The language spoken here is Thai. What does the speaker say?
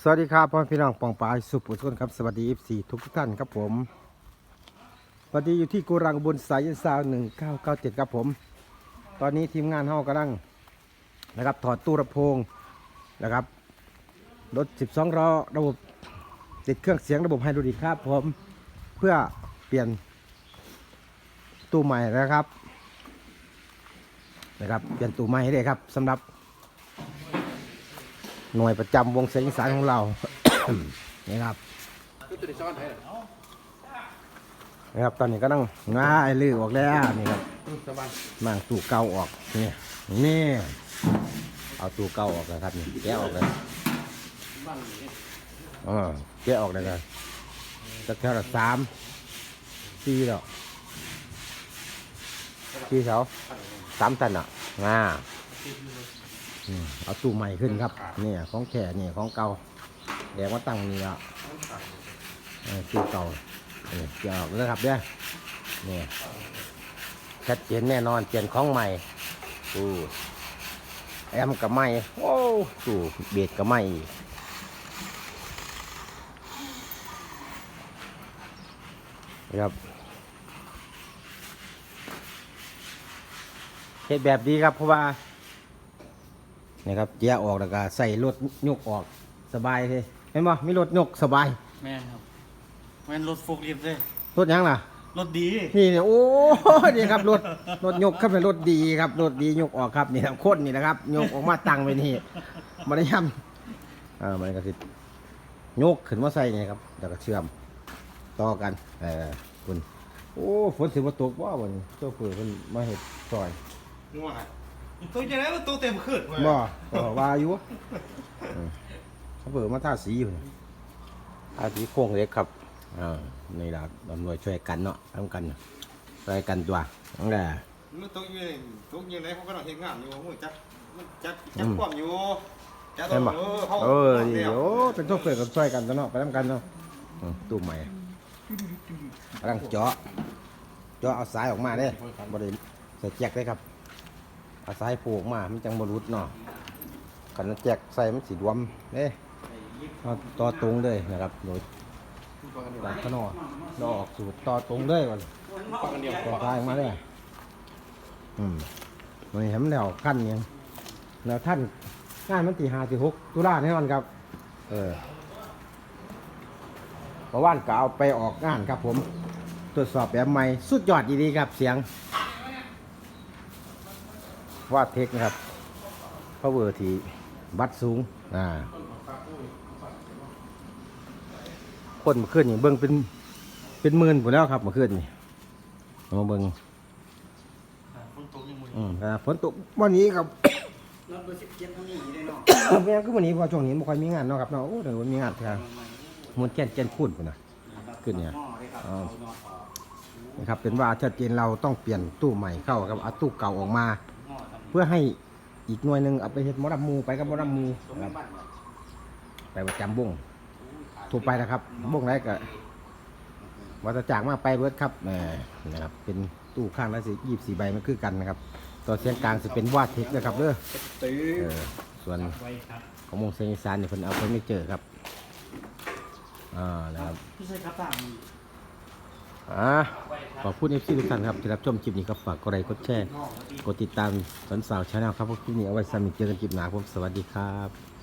สวัสดีครับพ่อพี่น้องปองปายสุปุสุนครับสวัสดี FC ทุกทุกท่านครับผมสวัสดีอยู่ที่โกรังบนสายซาวหนึ่งเก้าเก้าเจ็ดครับผม ตอนนี้ทีมงานเฮากำลังนะครับถอดตู้ระโพงนะครับรถ 12ล้อระบบติดเครื่องเสียงระบบไฮดรอลิกครับผมเพื่อเปลี่ยนตู้ใหม่นะครับนะครับเปลี่ยนตู้ใหม่ให้ได้ครับสำหรับ หน่วยประจำวงเสียงอีสานของเรา นี่ครับนี่ครับ ตอนนี้ก็ต้องง่ายลือออกแล้วนี่ครับมั่งตู้เก่าออกนี่นี่เอาตู้เก่าออกแล้วครับนี่แกะออกเลยเออแกะออกเลยกันจะแค่ละสามสี่แล้วสี่เสาสามตันอะง่า เอาตู้ใหม่ขึ้นครับเนี่ยของแข่เนี่ยของเก่าแดงว่าตั้งนี่ล้วเออตู้เก่านี่เกี่ยวแล้วครับเนี่ยนี่ยชัดเจนแน่นอนเปลี่ยนของใหม่ตู้แอมกับใหม่โอ้ตู้เบียดกับใหม่ครับเฮ็ดแบบดีครับเพราะว่า นี่ครับแยกออกแล้วก็ใส่รถยกออกสบายเลยเห็นบ่มีรถยกสบายแม่นครับแม่นรถโฟกลิฟต์เลยรถหยังล่ะ รถดีนี่เนี่ยโอ้นี่ครับรถรถยกครับเป็นรถดีครับรถดียกออกครับนี่ครับโคตรนี่นะครับยกออกมาตั้งไว้นี่มาได้ย่ำอ่ามันก็สิยกขึ้นมาใส่นี่ครับแล้วก็เชื่อมต่อกันเออคุณโอ้ฝนสิบ่ตกบ่วันนี้โซ่เผื่อเพิ่นมาเฮ็ดซอยงัว ตัวจะได้ตัวเต็มขึ้นบ่ก็ว่าอยู่อืมเขาเปิดมาทาสีอยู่นี่ทาสีโค้งเล็กครับอ่านี่ล่ะตำรวจช่วยกันเนาะทำกันช่วยกันตัวนั่นแหละ มันตกอยู่ในตกอยู่ในเขาก็ต้องเฮ็ดงานอยู่มึงจัดมันจัดจัดความอยู่จัดเห็นบ่เออเขาเออดีโอ้เป็นโชเฟอร์กับช่วยกันตัวเนาะไปทำกันเนาะอืมตู้ใหม่กำลังเจาะ เจาะเอาสายออกมาเด้บ่ได้ใส่แจ็คเลยครับเอาสายผูกมามันจังบ่หลุดเนาะกันแจ็คใส่มันสิรวมเด้เอาต่อตรงเลยนะครับโดยจากข้างนอกเราอกสูตรต่อตรงเลยวันต่อทายมาเลยอืมวันเห็นแล้วขั้นยังแล้วท่านงานมันตีห้าสิหกตุลาแน่นอนครับ เออเพราะว่านก็เอาไปออกงานครับผม ตรวจสอบแบบใหม่ สุดยอดดีๆครับเสียง วาดเทคนะครับพาวเวอร์ที่บัตรสูงอ่าคนเมื่อคืนนี่เบิ่งเป็นเป็นหมื่นผมแล้วครับเมื่อคืนนี่เอามาเบิ่งฝนตกยังมืออืมแต่ฝนตกวันนี้ครับรถเบอร์สิบเจ็ดเท่านี้ได้เนาะแม่ก็วันนี้เพอช่วงนี้ไม่ค่อยมีงานเนาะครับเนาะโอ้เดี๋ยวมีงานทางมวนแก่นแก่นคูนพุ่นนะขึ้นเนี่ยอ๋อนะครับเป็นว่าชัดเจนเราต้องเปลี่ยนตู้ใหม่เข้าครับเอาตู้เก่าออกมาเพื่อให้อีกหน่วยหนึ่งเอาไปเฮ็ดมอลำมูไปกับมอลำมูครับ ไปประจำบุ้งถูกไปนะครับบุ้งไรก็วัตจากมาไปเบิร์ดครับแหมนะครับ เป็นตู้ข้างละสิยี่สี่ใบมันคือกันนะครับ ตัวเสียงกลางจะเป็นวาดเทคนะครับเด้อตื้อเออส่วนของมงเซนิสานเนี่ยเพิ่นเอาเพิ่นไม่เจอครับอ่านะครับ พี่ใช่ครับต่าง อ่าขอบคุณเอฟซีทุกท่านครับที่รับชมคลิปนี้ครับฝากกดไลค์กดแชร์กดติดตามสันสาวชาแนลครับพวกคลิปนี้เอาไว้สามิเจอกันคลิปหน้าผมสวัสดีครับ